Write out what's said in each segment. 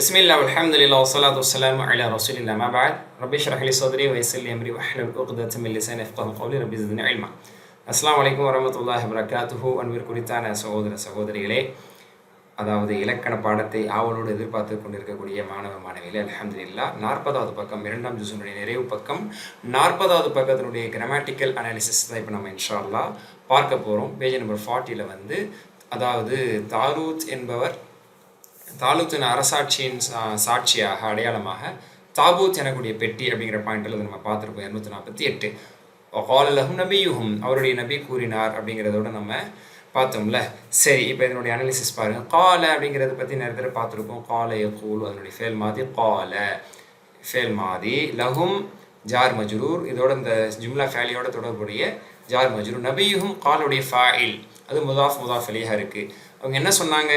பிஸ்மில்லா அலமதுல்லா வசலாத் வசலாம் அலா ரசூலில்லா மபாத் ரபீஷ் ரஹலி சௌதரி வயசில் எம்ரி வஹ்லல் உக்தம் லிசான் இஃப்கஹ் கௌலி ரபி ஜின் அல்மா அஸ்லாம் வலைக்கும் வரமத்துல்லாஹ் வரகாத்துஹு அன்பிற் குறித்தான சகோதர சகோதரிகளே அதாவது இலக்கண பாடத்தை ஆவலோடு எதிர்பார்த்து கொண்டிருக்கக்கூடிய மாணவ மாணவியில் அலமதுல்லா நாற்பதாவது பக்கம் இரண்டாம் ஜூசனுடைய நிறைவு பக்கம். நாற்பதாவது பக்கத்தினுடைய கிராமட்டிக்கல் அனாலிசிஸ் தான் இப்போ நம்ம இன்ஷால்லா பார்க்க போகிறோம் பேஜ் நம்பர் ஃபார்ட்டியில் வந்து அதாவது தாரூத் என்பவர் தாலூத்தின் அரசாட்சியின் சா- சாட்சியாக அடையாளமாக தாபூத் எனக்கூடிய பெட்டி அப்படிங்கிற பாயிண்டில் அதை நம்ம பார்த்துருப்போம். இரநூத்தி நாற்பத்தி எட்டு காலலகும் நபியுகும் அவருடைய நபி கூறினார் அப்படிங்கிறதோட நம்ம பார்த்தோம்ல. சரி இப்போ இதனுடைய அனாலிசிஸ் பாருங்கள் கால அப்படிங்கிறத பற்றி நிறைய தடவை பார்த்துருப்போம். கால கூல் அதனுடைய ஃபேல் மாதிரி கால ஃபேல் மாதி லஹும் ஜார் மஜ்ரூர். இதோட இந்த ஜும்லா ஃபேலியோட தொடர்புடைய ஜார் மஜ்ரூர். நபியுகும் காலுடைய ஃபாயில். அது முதாஃப் முதாஃப் அலியாக இருக்குது அவங்க என்ன சொன்னாங்க?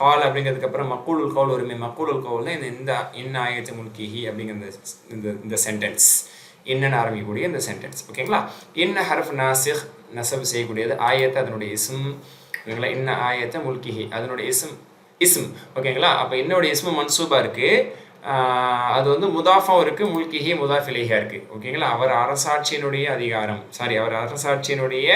கால் அப்படிங்கிறதுக்கப்புறம் மக்கூலுல் கவுல் வருமே? மக்கூலுல் கவுல் இந்த இந்த இன்ன ஆயத்து முல்கிஹி அப்படிங்கிற இந்த இந்த இந்த சென்டென்ஸ் இன்னன்னு ஆரம்பிக்கக்கூடிய இந்த சென்டென்ஸ் ஓகேங்களா இன்ன ஹரஃப் நாசிஹ் நசப் செய்யக்கூடியது ஆயத்தை அதனுடைய இஸ்ம். ஓகேங்களா இன்ன ஆயத்தை முல்கிஹி அதனுடைய இஸ்ம் இஸ்ம். ஓகேங்களா அப்போ என்னுடைய இஸ்மு மன்சூபா இருக்குது அது வந்து முதாஃபாவும் இருக்குது முல்கிஹி முதாஃபிலேஹியாக இருக்குது ஓகேங்களா அவர் அரசாட்சியினுடைய அதிகாரம். சாரி அவர் அரசாட்சியினுடைய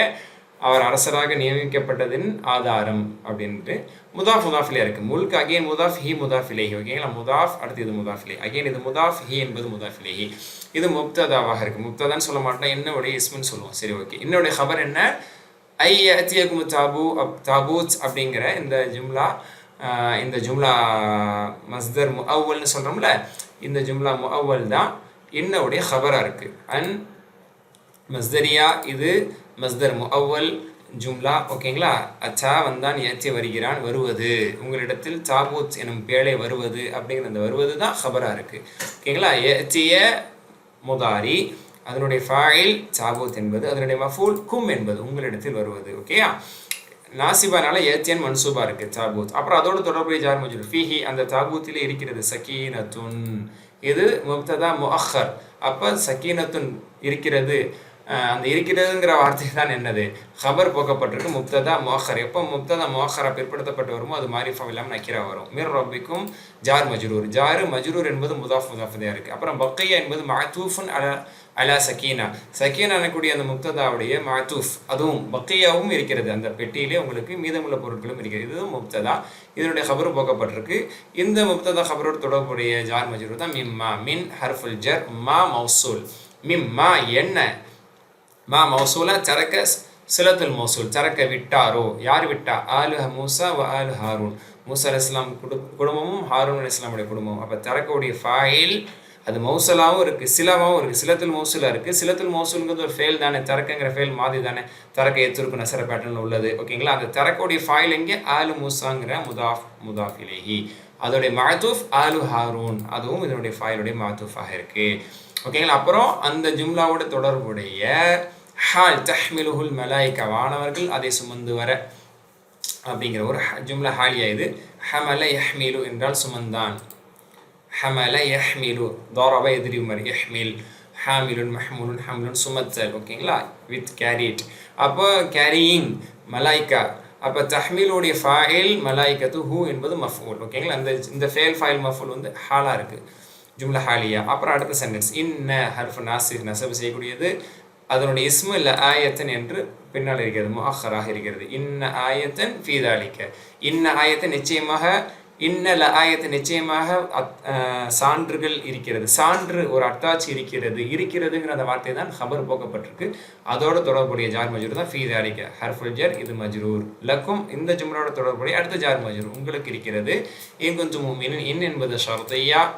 அவர் அரசராக நியமிக்கப்பட்டதின் ஆதாரம் அப்படின்ட்டு முதாஃப் முதாஃபிலே இருக்குது முல்க் அகைன் முதாஃப் ஹி முதாஃபிலேஹி ஓகேங்களா முதாஃப் அடுத்து இது முதாஃபிலே அகைன் இது முதாஃப் ஹி என்பது முதாஃபிலேஹி இது முப்ததாவாக இருக்குது முப்ததான்னு சொல்ல மாட்டோம் என்னுடைய இஸ்முன்னு சொல்லுவோம். சரி ஓகே என்னுடைய ஹபர் என்ன? ஐ அத்தியகும் தாபு அப் தாபூத் அப்படிங்கிற இந்த ஜும்லா இந்த ஜும்லா மஸ்தர் முஅவ்வல்னு சொல்கிறோம்ல இந்த ஜும்லா முஅவ்வல் தான் என்னுடைய ஹபராக இருக்குது அண்ட் மஸ்தரியா இது மஸ்தர் முஅவ்வல் ஜும்லா ஓகேங்களா? அச்சா வந்தான் ஏற்றி வருகிறான் வருவது. உங்களிடத்தில் சாபூத் எனும் பேழை வருவது அப்படிங்கிற அந்த வருவது தான் ஹபராக இருக்குது ஓகேங்களா? ஏற்றிய முதாரி அதனுடைய ஃபாயில் சாபூத் என்பது அதனுடைய மஃபூல் கும் என்பது உங்களிடத்தில் வருவது. ஓகேயா நாசிபானால ஏத்தியன் மன்சூபா இருக்கு தாபூத். அப்புறம் அதோடு தொடர்புடைய ஜார் மஜூர் ஃபிஹி அந்த தாபூத்திலே இருக்கிறது சக்கீனத்துன் இது முப்ததா முஹர் அப்போ சக்கீனத்துன் இருக்கிறது. அந்த இருக்கிறதுங்கிற வார்த்தை தான் என்னது? ஹபர் போக்கப்பட்டிருக்கு முப்ததா மோஹர். எப்போ முப்ததா மோஹரா பிற்படுத்தப்பட்டு வருமோ அது மாரிஃபா இல்லாமல் நக்கீரா வரும். மிர் ரப்பிக்கும் ஜார் மஜ்ரூர். ஜாரு மஜ்ரூர் என்பது முதாஃப் முதாஃபதையாக இருக்குது அப்புறம் பக்கையா என்பது மாத்தூஃபுன் அல அலா சக்கீனா. சக்கீனா எனக்கூடிய அந்த முப்ததாவுடைய மாத்தூஃப் அதுவும் பக்கையாவும் இருக்கிறது. அந்த பெட்டியிலே உங்களுக்கு மீதமுள்ள பொருட்களும் இருக்கிறது. இதுவும் முப்ததா. இதனுடைய ஹபர் போக்கப்பட்டிருக்கு. இந்த முப்ததா ஹபரோடு தொடர்புடைய ஜார் மஜ்ரூர் தான் மிம்மா மின் ஹர்ஃபுல் ஜர் மா மௌசூல். மிம்மா என்ன? மா மௌசூலா சரக்க சிலத்துல் மௌசூல் சரக்க விட்டாரோ? யார் விட்டா? ஆலு மூசா வ ஆலு ஹாரூன். மூசா அலி இஸ்லாம் குடும்பமும் ஹாரூன் அலி இஸ்லாமுடைய குடும்பமும். அப்போ சரக்கவுடைய ஃபாயில் அது மௌசலாகவும் இருக்குது சிலவாகவும் இருக்குது சிலத்துல் மௌசூலாக இருக்குது சிலத்துல் மௌசூலுங்கிறது ஒரு ஃபெயில் தானே தரக்குங்கிற ஃபெயில் மாதிரி தானே தரக்க எத்திருக்கு நசர பேட்டர்னில் உள்ளது. ஓகேங்களா? அந்த தரக்கவுடைய ஃபாயில் எங்கே? ஆலு மூசாங்கிற முதாஃப் முதாஃபிலேஹி அதோடைய மாத்தூஃப் ஆலு ஹாரூன். அதுவும் இதனுடைய ஃபாயிலுடைய மாத்தூஃபாக இருக்குது ஓகேங்களா? அப்புறம் அந்த ஜும்லாவோட தொடர்புடைய ஹால் தஹ்மிலுஹுல் மலாய்க்கா வானவர்கள் அதை சுமந்து வர அப்படிங்கிற ஒரு ஜும்லா ஹாலியா இது. ஹமல யஹ்மிலு என்றால் சுமந்தான். ஹமல யஹ்மிலு தோரப எதிரி மாதிரி யஹ்மில். ஹாமிலுன் மஹ்முலுன் ஹம்லுன் சுமத்தல் ஓகேங்களா? வித் கேரிட் அப்போ கேரியிங் மலாய்க்கா அப்போ தஹ்மீலுடைய ஃபாயில் மலாய்க்கத்து ஹூ என்பது மஃபூல் ஓகேங்களா? இந்த இந்த ஃபேல் ஃபாயில் மஃபூல் வந்து ஹாலாக இருக்குது ஜும்லா ஹாலியா. அப்புறம் அடுத்த சென்டென்ஸ் இன்ன ஹர்ஃப் நாசிர் நசபு செய்யக்கூடியது அதனுடைய இஸ்மு இல்லை ஆயத்தன் என்று பின்னால் இருக்கிறது முஹராக இருக்கிறது. இன்ன ஆயத்தன் ஃபீதாலிக்க இன்ன ஆயத்தன் நிச்சயமாக இன்ன ல ஆயத்தன் நிச்சயமாக அத்- சான்றுகள் இருக்கிறது. சான்று ஒரு அத்தாட்சி இருக்கிறது. இருக்கிறதுங்கிற அந்த வார்த்தை தான் ஹபர் போக்கப்பட்டிருக்கு. அதோட தொடர்புடைய ஜார் மஜூர் தான் ஃபீதாலிக்க ஹர்ஃபுல் ஜர் இது மஜ்ரூர். லக்கும் இந்த ஜும்லோட தொடர்புடைய அடுத்த ஜார் மஜ்ரூர் உங்களுக்கு இருக்கிறது. இங்குந்து மூமின் இன் என்பது ஷர்தையா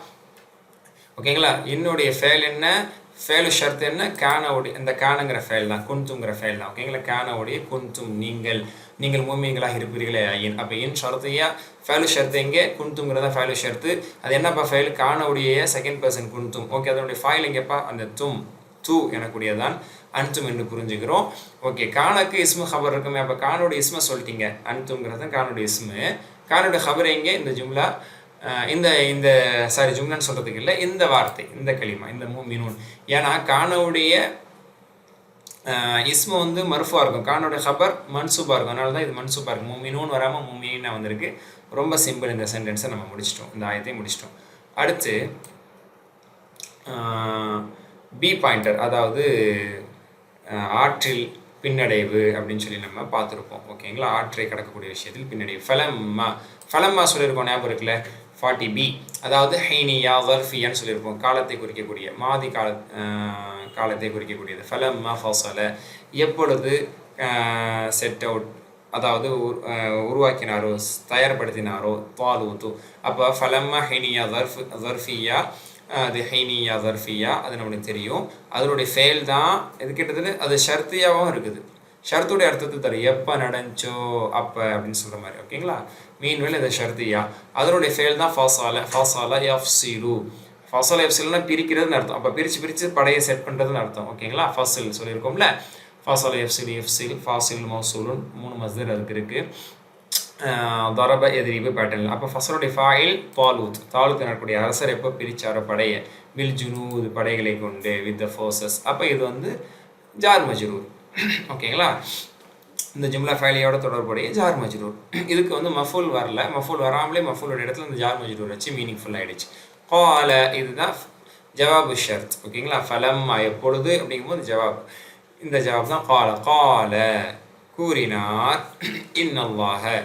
ஓகேங்களா? என்னுடைய ஃபேல் என்ன? ஃபேலு ஷர்த் என்ன? கானவுடைய இந்த கேனுங்கிற ஃபேல் தான். குன்துங்கிற ஃபேல் தான். ஓகேங்களா? கானவுடைய குன்தும் நீங்கள். நீங்கள் மூமியங்களாக இருப்பீர்களே ஐயன். அப்போ என் ஷர்த்தையா? ஃபேலு ஷர்த் எங்கே? குன்துங்கிறதா ஃபேலு ஷர்த்து. அது என்னப்பா ஃபைல் கானவுடைய செகண்ட் பர்சன் குன்தும் ஓகே அதனுடைய ஃபைல் எங்கேப்பா? அந்த தும். தூ எனக்கூடியதான் அன்தும் என்று புரிஞ்சுக்கிறோம். ஓகே கானுக்கு இஸ்மு ஹபர் இருக்குமே. அப்போ கானோட இஸ்மை சொல்லிட்டீங்க. அன்துங்கிறது தான் கானோட இஸ்மு. கானோட ஹபர் எங்கே? இந்த ஜும்லா. இந்த இந்த சாரி ஜும்லான்னு சொல்கிறதுக்கு இல்லை இந்த வார்த்தை இந்த களிமா இந்த மூமினூன். ஏன்னா கானவுடைய இஸ்மு வந்து மருஃபாக இருக்கும். கானோட ஹபர் மன்சூபாக இருக்கும். அதனால தான் இது மன்சூபாக இருக்கும் மூமினூன்னு வராமல் மூமினா வந்திருக்கு. ரொம்ப சிம்பிள் இந்த சென்டென்ஸை நம்ம முடிச்சிட்டோம். இந்த ஆயத்தையும் முடிச்சிட்டோம். அடுத்து பி பாயிண்டர் அதாவது ஆற்றில் பின்னடைவு அப்படின்னு சொல்லி நம்ம பார்த்துருப்போம். ஓகேங்களா? ஆற்றை கடக்கக்கூடிய விஷயத்தில் பின்னடைவு. ஃபலம்மா ஃபலம்மா சொல்லியிருக்கோம் ஞாபகம் இருக்குல்ல? ஃபார்ட்டி பி அதாவது ஹைனியா வர்ஃபியான்னு சொல்லியிருப்போம். காலத்தை குறிக்கக்கூடிய மாதி கால காலத்தை குறிக்கக்கூடியது. ஃபலம்மா ஃபசல. எப்பொழுது செட் அவுட் அதாவது உருவாக்கினாரோ தயார்படுத்தினாரோ தாலூத்து அப்போ ஃபலம்மா ஹைனியா வர்ஃப் வர்ஃபியா அது ஹைனியா வர்ஃபியா அது நம்மளுக்கு தெரியும். அதனுடைய ஃபெயில் தான் இது கிட்டத்தட்ட? அது ஷர்த்தியாகவும் இருக்குது. ஷரத்துடைய அர்த்தத்தை தரும் எப்போ நடந்துச்சோ அப்போ அப்படின்னு சொல்கிற மாதிரி. ஓகேங்களா? மீன்வேல் இந்த ஷர்த்தியா அதனுடைய ஃபெயில் தான் ஃபாசால ஃபாசால எஃப் சீரு ஃபசால எஃப் பிரிக்கிறதுன்னு அர்த்தம். அப்போ பிரித்து பிரித்து படையை செட் பண்ணுறதுன்னு அர்த்தம். ஓகேங்களா? ஃபசில் சொல்லியிருக்கோம்ல? ஃபாசால எஃப் எஃப்சில் எஃப் சீல் ஃபாசில் மௌசூலுன் மூணு மஸ்தர் அதுக்கு இருக்குது தரப எதிரிப்பு பேட்டர்னில் அப்போ ஃபசலுடைய ஃபாயில் தாலூத். தாலூத் நடக்கூடிய அரசர் எப்போ பிரிச்சாரோ படையை. வில் ஜுனூது படைகளை கொண்டு வித் த ஃபோர்ஸஸ் அப்போ இது வந்து ஜார் மஜ்ரூர். ஓகேங்களா? இந்த ஜும்லா ஃபைலியோட தொடர்புடைய ஜார் மஜ்ரூர் இதுக்கு வந்து மஃபூல் வரல. மஃபூல் வராமலே மஃபூலோட இடத்துல இந்த ஜார் மஜ்ரூர் வச்சு மீனிங்ஃபுல் ஆகிடுச்சு கால இதுதான் ஜவாபு ஷர்த். ஓகேங்களா? ஃபலம் எப்பொழுது அப்படிங்கும்போது ஜவாப். இந்த ஜவாப் தான் கால. கால கூறினார் இன்னல்லாக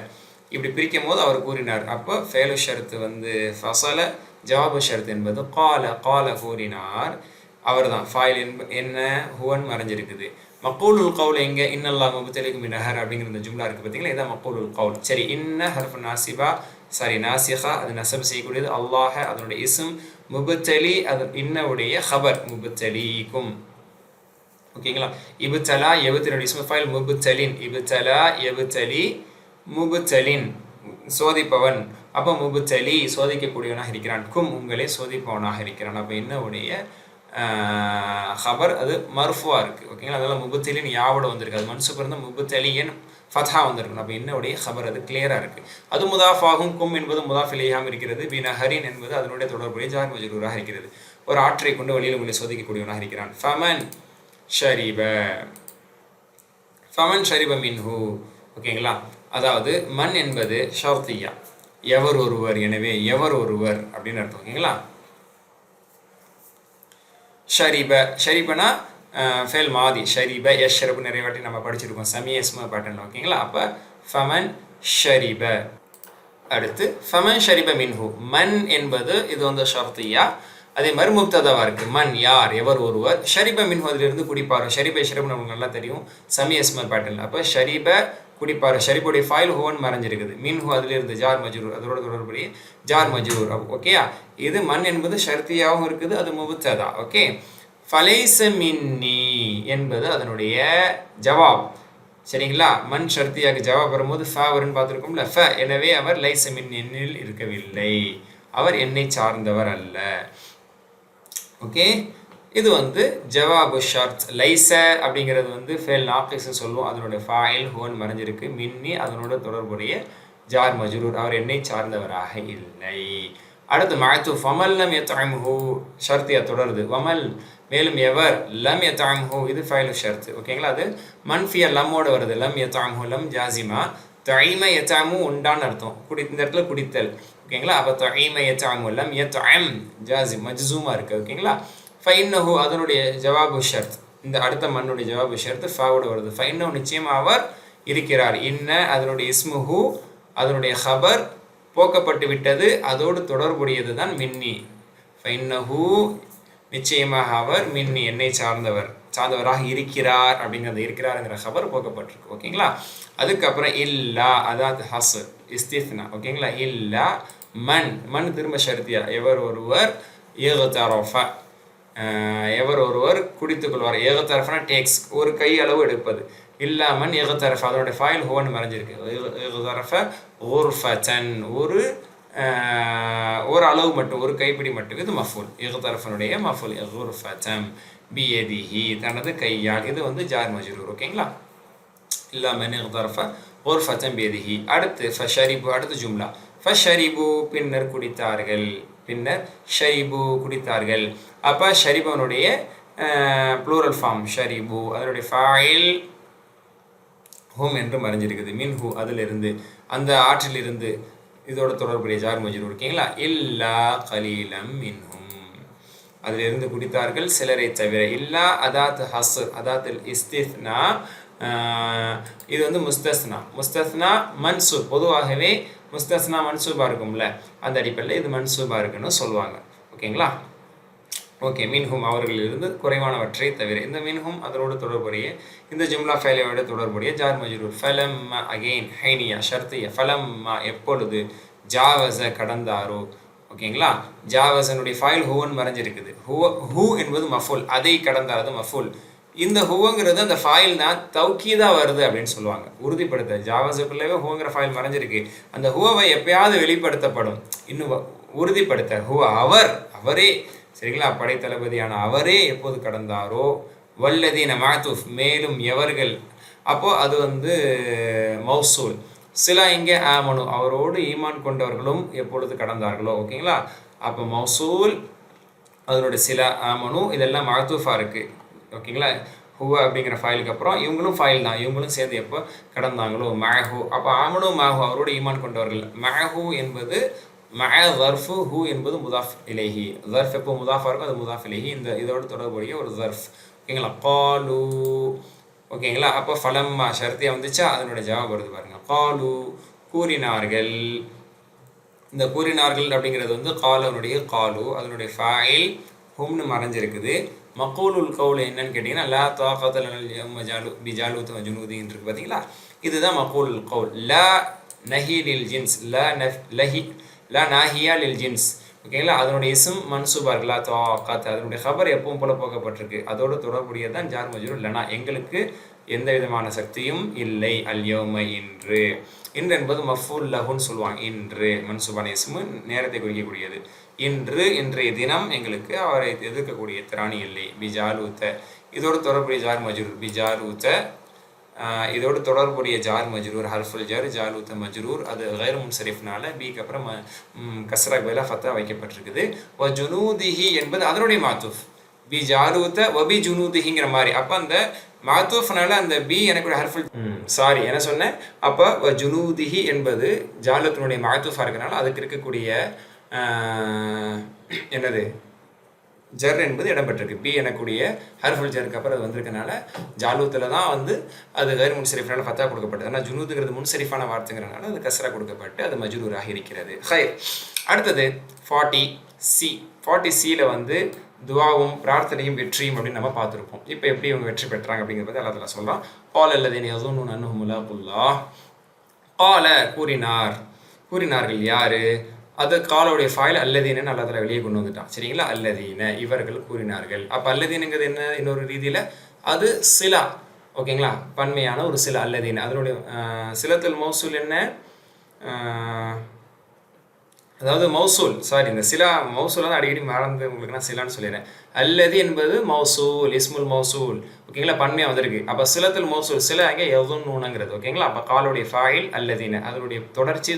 இப்படி பிரிக்கும் போது அவர் கூறினார். அப்போ ஃபேலு ஷரத்து வந்து ஃபசல ஜவாபு ஷர்த் என்பது கால கால கூறினார். அவர் தான் ஃபாயில் என்ப என்ன? ஹுவன் மறைஞ்சிருக்குது. மக்கூலுல் கவுல் எங்கே? இன்னல்லா முபத்தலிக்கும் மினஹர் அப்படிங்கிற இந்த ஜும்லா இருக்குது பார்த்தீங்களா இதான் மக்கூலுல் கவுல். சரி இன்ன ஹர்ஃப் நாசிபா சாரி நாசிஹா அது நசப் செய்யக்கூடியது. அல்லாஹ அதனுடைய இசும் முபத்தலி அது இன்னவுடைய ஹபர் முபத்தலிக்கும். ஓகேங்களா? இபுத்தலா எபுத்தினுடைய இஸ்மு ஃபைல் முபுத்தலின். இபுத்தலா எபுத்தலி முபுத்தலின். சோதிப்பவன். அப்போ முபுத்தலி சோதிக்கக்கூடியவனாக இருக்கிறான். கும் உங்களே சோதிப்பவனாக இருக்கிறான். அப்போ என்னுடைய ஹபர் அது மர்ஃபுவாக இருக்குது ஓகேங்களா அதனால் முபுத்தலின் யாவோட வந்திருக்கு. அது மன்சு இருந்தால் முபுத்தலியன் ஃபதா வந்திருக்கணும் அப்போ என்னுடைய ஹபர் அது கிளியராக இருக்குது அது முதாஃபாகும் கும் என்பது முதாஃபிலேயாம் இருக்கிறது. பினஹரின் என்பது அதனுடைய தொடர்புடைய ஜார் மஜரூராக இருக்கிறது. ஒரு ஆற்றை கொண்டு வழியில் உங்களை சோதிக்கக்கூடியவனாக இருக்கிறான். ஃபமன் ஷரீப. ஃபமன் ஷரீப மின்ஹு. ஓகேங்களா அதாவது மண் என்பது ஷர்த்தியா. எவர் ஒருவர் எனவே எவர் ஒருவர் அப்படின்னு அர்த்தம். ஓகேங்களா ஷரீப ஷரீபனா ஃபெல் மாதி ஷரீப ஷரபு நிறைய வாட்டி நம்ம படிச்சிருக்கோம். சமி எஸ்ம பேட்டர்ன் ஓகேங்களா? அப்போ ஃபமன் ஷரீப. அடுத்து ஃபமன் ஷரீப மின்ஹு. மன் என்பது இது வந்து ஷர்த்தியா. அதே மாதிரி முக்ததாவாக இருக்குது மண் யார் எவர் ஒருவர். ஷரீப மின்ஹு அதிலிருந்து குடிப்பார். ஷரீப ஷரீப் நமக்கு நல்லா தெரியும். சமி எஸ்மர் பேட்டர்ன் அப்போ ஷரீப குடிப்பார். ஷரீபுடைய ஃபைல் ஹோன் மறைஞ்சிருக்குது. மின்ஹு அதிலிருந்து ஜார் மஜ்ரூர் அதோட தொடர்புடைய ஜார் மஜ்ரூர் ஓகேயா இது மண் என்பது ஷர்த்தியாகவும் இருக்குது அது முபுத்ததா? ஓகே ஃபலைச மின்னி என்பது அதனுடைய ஜவாப். சரிங்களா? மண் ஷர்த்தியாக ஜவாப் வரும்போது ஃப வருன்னு பார்த்துருக்கோம்ல ஃப எனவே அவர் லைச மின் எண்ணில் இருக்கவில்லை. அவர் என்னை சார்ந்தவர் அல்ல. ஓகே இது வந்து ஜவாபு ஷார்ட்ஸ் லைச அப்படிங்கிறது வந்து ஃபேல் நாக்கிஸ்ன்னு சொல்லுவோம். அதனுடைய ஃபாயில் ஹோன் மறைஞ்சிருக்கு. மின்னி அதனோட தொடர்புடைய ஜார் மஜ்ரூர். அவர் என்னை சார்ந்தவராக இல்லை. அடுத்து மகத்து ஃபமல் லம் எத்தாம்ஹூ ஷர்த்தியா தொடருது. வமல் மேலும் எவர் லம் எத்தாம்ஹூ இது ஃபைலு ஷர்த். ஓகேங்களா அது மன்ஃபியா லம்மோட வருது. லம் எத்தாம்ஹூ லம் ஜாசிமா தைம எத்தாமு உண்டான்னு அர்த்தம். குடி இந்த இடத்துல குடித்தல். ஓகேங்களா அப்போ தைம எத்தாமு லம் எத்தாம் ஜாசி மஜ்ஜூமா இருக்குது ஓகேங்களா ஃபைன்னஹு அதனுடைய ஜவாபு ஷர்த். இந்த அடுத்த மண்ணுடைய ஜவாபு ஷர்த் ஃபாவோட வருது. ஃபைன்னஹு நிச்சயமாக அவர் இருக்கிறார். இன்ன அதனுடைய இஸ்முஹு அதனுடைய ஹபர் போக்கப்பட்டு விட்டது. அதோடு தொடர்புடையது தான் மின்னி. ஃபைன்னஹு நிச்சயமாக அவர் மின்னி என்னை சார்ந்தவர் சார்ந்தவராக இருக்கிறார் அப்படிங்கிறது இருக்கிறாருங்கிற ஹபர் போக்கப்பட்டிருக்கு. ஓகேங்களா? அதுக்கப்புறம் இல்லா அதாவது ஹஸ் இஸ்திஃப்னா. ஓகேங்களா? இல்லா மண். மண் திரும்ப ஷர்த்தியா. எவர் ஒருவர் ஏகத்தாரோஃபா எவர் ஒருவர் குடித்துக்கொள்வார் ஏகத்தரஃபனா டேக்ஸ் ஒரு கை அளவு எடுப்பது. இல்லாமல் ஏகத்தரஃப அதனுடைய ஃபாயில் ஹோன்னு மறைஞ்சிருக்கு. ஏகத்தரஃப ஓர்ஃபன் ஒரு ஒரு அளவு மட்டும் ஒரு கைப்பிடி மட்டும். இது மஃபுல். ஏகத்தரஃபனுடைய மஃபுல். எகுர்ஃபம் பிஎதிஹி தனது கையால். இது வந்து ஜார் மஜூர் ஓகேங்களா? இல்லாமல் ஏகத்தரஃப ஓர்ஃபத்தம் பேதிஹி அடுத்து ஃபஷரிபு. அடுத்து ஜும்லா. ஃபஷரிபு பின்னர் குடித்தார்கள். பின்னர் ஷரிபு குடித்தார்கள். அப்போ ஷரிபனுடைய ப்ளூரல் ஃபார்ம் ஷரிபு அதனுடைய ஃபாயில் ஹூம் என்று மறைஞ்சிருக்குது. மின் ஹூ அதிலிருந்து அந்த ஆற்றிலிருந்து இதோட தொடர்புடைய ஜார் மஜ்ரூர் இருக்கீங்களா? இல்லா கலீலம் மின்ஹும். அதிலிருந்து குடித்தார்கள் சிலரை தவிர இல்லா அதாத் ஹசர் அதாத்தில் இஸ்திஃப்னா இது வந்து முஸ்தஸ்னா. முஸ்தஸ்னா மன்சூர் பொதுவாகவே முஸ்தஸ்னா மன்சூபா இருக்கும்ல அந்த அடிப்படையில் இது மன்சூபா இருக்குன்னு சொல்லுவாங்க. ஓகேங்களா? ஓகே மின்ஹும் அவர்களிலிருந்து குறைவானவற்றை தவிர இந்த மின்ஹும் அதனோடு தொடர்புடைய இந்த ஜும்லா ஃபைலையோட தொடர்புடைய ஜார் மஜ்ரூர் ஃபலம் அகெயின் ஹைனியா ஷர்த்திய ஃபலம் எப்பொழுது ஜாவச கடந்தாரோ ஓகேங்களா? ஜாவசனுடைய ஃபைல் ஹூவன் மறைஞ்சிருக்குது. ஹூ ஹூ என்பது மஃபுல் அதை கடந்தாரது மஃபுல். இந்த ஹூவங்கிறது அந்த ஃபைல் தான் தௌக்கீதாக வருது அப்படின்னு சொல்லுவாங்க. உறுதிப்படுத்த. ஜாவஸுக்குள்ளவே ஹூங்கிற ஃபைல் மறைஞ்சிருக்கு. அந்த ஹூவை எப்பயாவது வெளிப்படுத்தப்படும். இன்னும் உறுதிப்படுத்த. ஹூ அவர் அவரே. சரிங்களா? படைத்தளபதியான அவரே எப்போது கடந்தாரோ? வல்லதீன மாத்துஃப் மேலும் எவர்கள்? அப்போது அது வந்து மௌசூல். சில இங்கே ஆமனு. அவரோடு ஈமான் கொண்டவர்களும் எப்பொழுது கடந்தார்களோ? ஓகேங்களா? அப்போ மௌசூல் அதனுடைய சில ஆமனு. இதெல்லாம் மாத்தூஃபாக இருக்குது ஓகேங்களா? ஹூ அப்படிங்கிற ஃபைலுக்கு அப்புறம் இவங்களும் ஃபைல் தான். இவங்களும் சேர்ந்து எப்போ கடந்தாங்களோ? மேஹு. அப்போ ஆமனு மேஹு அவரோடு ஈமான் கொண்டவர்கள். மேஹு என்பது மே ஜர்ஃபு ஹூ என்பது முதாஃப் இலேஹி. ஜர்ஃப் எப்போ முதாஃபாக இருக்கும் அது முதாஃப் இலேஹி. இந்த இதோட தொடர்புடைய ஒரு ஜர்ஃப் ஓகேங்களா? காலு. ஓகேங்களா? அப்போ ஃபலம்மா ஷர்த்தியாக வந்துச்சா? அதனுடைய ஜவாப் வருது பாருங்க. காலு கூறினார்கள். இந்த கூறினார்கள் அப்படிங்கிறது வந்து காலனுடைய காலு அதனுடைய ஃபைல் ஹும்னு மறைஞ்சிருக்குது. மக்கூலுல் கவுல் என்னன்னு கேட்டிங்கன்னா லா தாக்கத்தில் ஜாலு பி ஜாலூத் ஜுனூதின்னு இருக்கு பார்த்தீங்களா இதுதான் மக்கூலுல் கவுல். லா நஹீலில் ஜின்ஸ். லா நஃப் லஹி லா நாஹியா லில் ஜின்ஸ். ஓகேங்களா? அதனுடைய இசும் மன்சூபா இருக்கலா தாக்காத் அதனுடைய ஹபர் எப்பவும் போல போக்கப்பட்டிருக்கு. அதோடு தொடர்புடையது தான் ஜார் மஜூர் லனா. எங்களுக்கு எந்த விதமான சக்தியும் இல்லை. அல்யோமை இன்று. இன்று என்பது மஃபூல் லஹுன்னு சொல்லுவாங்க. இன்று மன்சூபான இசுமு நேரத்தை குறிக்கக்கூடியது. இன்று இன்றைய தினம் எங்களுக்கு அவரை எதிர்க்கக்கூடிய திராணி இல்லை பிஜாலூத்த இதோடு தொடர்புடைய ஜார் மஜூர் ஊத்த. இதோடு தொடர்புடைய ஜார் மஜ்ரூர் ஹர்ஃபுல் ஜார் ஜாலுத்த மஜ்ரூர். அது ஹைர் முன்சரிஃப்னால பிக்கு அப்புறம் கஸ்ரா பேலா ஃபத்தா வைக்கப்பட்டிருக்குது. வ ஜுனூதிஹி என்பது அதனுடைய மாத்துஃப். பி ஜாரூத்த வபி ஜுனூதிஹிங்கிற மாதிரி. அப்போ அந்த மாத்தூஃப்னால அந்த பி எனக்கு ஹர்ஃபுல் சாரி என்ன சொன்னேன்? அப்போ வ ஜுனூதிஹி என்பது ஜாலத்தினுடைய மாத்துஃபாக இருக்கனால அதுக்கு இருக்கக்கூடிய என்னது? ஜர் என்பது இடம்பெற்றிருக்கு பி எனக்கூடிய ஹர்ஃபுல் ஜருக்கு அப்புறம் அது வந்திருக்கனால ஜாலூத்தில் தான் வந்து அது கைர் முன்சரிஃபான ஃபத்தா கொடுக்கப்பட்டது. ஆனால் ஜுனூதுங்கிறது முன்சரிஃபான வார்த்தைங்கிறனால அது கசரா கொடுக்கப்பட்டு அது மஜ்ரூராக இருக்கிறது. ஹை அடுத்தது ஃபார்ட்டி சி. ஃபார்ட்டி சியில் வந்து துவாவும் பிரார்த்தனையும் வெற்றியும் அப்படின்னு நம்ம பார்த்துருப்போம். இப்போ எப்படி இவங்க வெற்றி பெற்றாங்க அப்படிங்கிறத எல்லாத்துல சொல்லலாம். பால் அல்லது எதுவும் அனு முலாபுல்லா பால கூறினார். கூறினார்கள் யாரு? அது காலோடைய ஃபாயில் அல்லதீனன்னு அல்லதில் வெளியே கொண்டு வந்துட்டான். சரிங்களா? அல்லதீன. இவர்கள் கூறினார்கள். அப்போ அல்லதீனுங்கிறது என்ன? இன்னொரு ரீதியில் அது சிலா. ஓகேங்களா? பன்மையான ஒரு சில அல்லதீன். அதனுடைய சிலத்தில் மௌசூல் என்ன? அதாவது மௌசூல். சாரி இந்த சிலா மௌசூல் தான் அடிக்கடி மறந்து உங்களுக்கு நான் சிலான்னு சொல்லிடுறேன். அல்லது என்பது மௌசூல் இஸ்முல் மௌசூல். ஓகேங்களா? பன்மையாக வந்திருக்கு. அப்போ சிலத்தில் மௌசூல் சில அங்கே எதுன்னு ஓகேங்களா? அப்போ காலுடைய ஃபாயில் அல்லதீன. அதனுடைய தொடர்ச்சி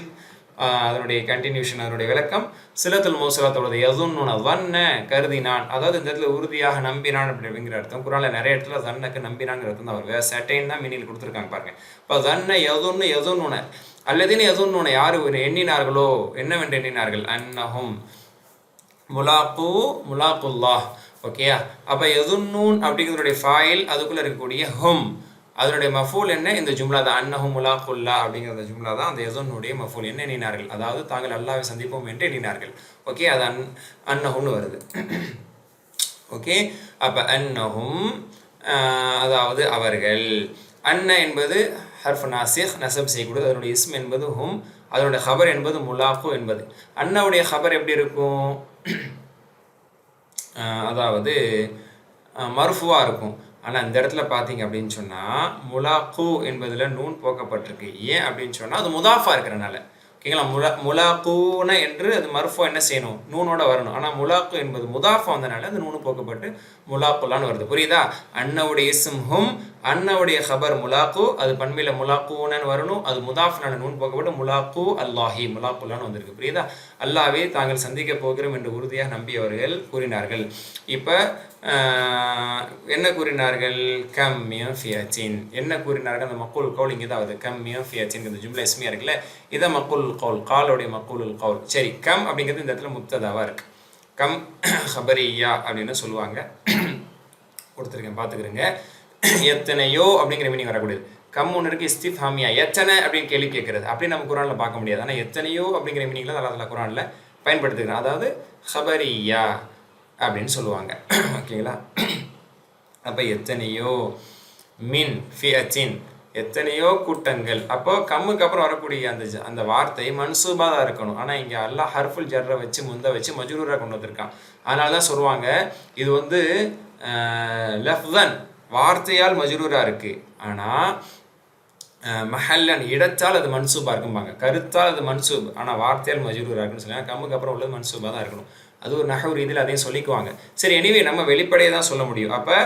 அதனுடைய கண்டினியூஷன் அதனுடைய விளக்கம் சிலத்தில் மோசலத்தோட எதுன்னு வண்ண கருதினான் அதாவது இந்த இடத்துல உறுதியாக நம்பினான் அப்படிங்கிற அர்த்தம். குரானில் நிறைய இடத்துல தன்னக்கு நம்பினாங்கிற அர்த்தம் தான் அவர் சட்டைன் தான் மீனில் கொடுத்துருக்காங்க பாருங்க. இப்போ தன்ன எதுன்னு எதுன்னு அல்லதுன்னு எதுன்னு யார் எண்ணினார்களோ? என்னவென்று எண்ணினார்கள்? அன்னஹும். முலாப்பு முலாப்புல்லா ஓகேயா? அப்போ எதுன்னு அப்படிங்கிறதுடைய ஃபாயில் அதுக்குள்ளே இருக்கக்கூடிய ஹும் அதனுடைய மஃபூல் என்ன? இந்த ஜும்லா தான். அன்னஹு முலாக்குல்லா அப்படிங்கிற அந்த ஜும்லா தான். அந்த எசோனுடைய மஃபூல். என்ன எண்ணினார்கள்? அதாவது தாங்கள் அல்லாவை சந்திப்போம் என்று எண்ணினார்கள். ஓகே அது அன் அன்னஹுன்னு வருது. ஓகே அப்போ அன்னஹும் அதாவது அவர்கள். அன்ன என்பது ஹர்ஃப் நாசிக் நசப் செய்யக்கூடாது. அதனுடைய இஸ்ம் என்பது ஹும் அதனுடைய ஹபர் என்பது முலாக்கு என்பது. அன்னவுடைய ஹபர் எப்படி இருக்கும்? அதாவது மருஃபுவாக இருக்கும். ஆனால் இந்த இடத்துல பார்த்தீங்க அப்படின்னு சொன்னால் முலாக்கு என்பதில் நூன் போக்கப்பட்டிருக்கு. ஏன் அப்படின்னு சொன்னால் அது முதாஃபா இருக்கிறனால. ஓகேங்களா? முலா முலாக்கூன என்று அது மருஃபோ என்ன செய்யணும்? நூனோட வரணும். ஆனால் முலாக்கு என்பது முதாஃபா வந்தனால அந்த நூனு போக்கப்பட்டு முலாக்குலான்னு வருது. புரியுதா? அன்னவுடைய இசும் ஹும் அன்னவுடைய ஹபர் முலாக்கு அது பண்மையில் முலாக்கூனன்னு வரணும். அது முதாஃப்னான நூன் போக்கப்பட்டு முலாக்கு அல்லாஹி முலாக்குலான்னு வந்திருக்கு. புரியுதா? அல்லாவே தாங்கள் சந்திக்க போகிறோம் என்று உறுதியாக நம்பியவர்கள் கூறினார்கள். இப்போ என்ன கூறினார்கள்? கம்மியம் ஃபியாச்சின் என்ன கூறினார்கள்? அந்த மக்குல் கவுல் இங்கே தான் வருது. கம்மியம் ஃபியாச்சின் இந்த ஜும்லா இஸ்மியா இருக்குல்ல இதை மக்குல் கவுல் காலோடைய மக்குல் கவுல். சரி கம் அப்படிங்கிறது இந்த இடத்துல முப்ததாவாக இருக்கு. கம் ஹபரியா அப்படின்னு சொல்லுவாங்க. கொடுத்துருக்கேன் பார்த்துக்கிறேங்க. எத்தனையோ அப்படிங்கிற மீனிங் வரக்கூடியது. கம் ஒன்று இருக்குது இஸ்திஃபாமியா எத்தனை அப்படின்னு கேள்வி கேட்கறது. அப்படி நம்ம குரானில் பார்க்க முடியாது. ஆனால் எத்தனையோ அப்படிங்கிற மீனிங்கில் அதில் குரானில் பயன்படுத்துக்கிறேன் அதாவது ஹபரியா அப்படின்னு சொல்லுவாங்க. ஓகேங்களா? அப்போ எத்தனையோ மின் ஃபியச்சின் எத்தனையோ கூட்டங்கள். அப்போ கம்முக்கு அப்புறம் வரக்கூடிய அந்த அந்த வார்த்தை மன்சூபாக தான் இருக்கணும். ஆனால் இங்கே எல்லாம் ஹர்ஃபுல் ஜர்ரை வச்சு முந்த வச்சு மஜ்ரூராக கொண்டு வந்திருக்கான். அதனால தான் சொல்லுவாங்க இது வந்து லஃப்தன் வார்த்தையால் மஜ்ரூராக இருக்குது ஆனால் மஹல்லன் இடத்தால் அது மன்சூபாக இருக்கும்பாங்க. கருத்தால் அது மன்சூப் ஆனால் வார்த்தையால் மஜ்ரூராக இருக்குன்னு சொல்லி கம்முக்கு அப்புறம் உள்ளது மன்சூபாக தான் இருக்கணும். அது ஒரு நகவு ரீதியில் அதையும் சொல்லிக்குவாங்க. சரி எனிவே நம்ம வெளிப்படையை தான் சொல்ல முடியும். அப்போ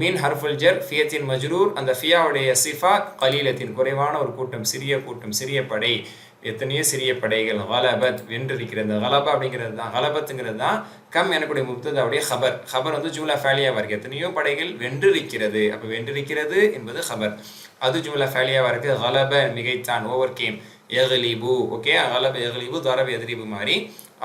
மீன் ஹர்ஃபுல் ஜர் ஃபியத்தின் மஜ்ரூர் அந்த ஃபியாவுடைய சிஃபா கலீலத்தின் குறைவான ஒரு கூட்டம் சிறிய கூட்டம் சிறிய படை. எத்தனையோ சிறிய படைகள் கலபத் வென்றிருக்கிறது. கலபா அப்படிங்கிறது தான் வலபத்துங்கிறது தான் கம் எனக்குடைய முப்ததாவுடைய ஹபர் ஹபர் வந்து ஜூலா ஃபேலியாக இருக்குது எத்தனையோ படைகள் வென்றிருக்கிறது. அப்போ வென்றிருக்கிறது என்பது ஹபர் அது ஜூலா ஃபேலியாவாக இருக்குது கலப மிகைத்தான் ஓவர் கேம் எகலிபு ஓகே கலப எகலிபு தரப எதிரிபு மாதிரி.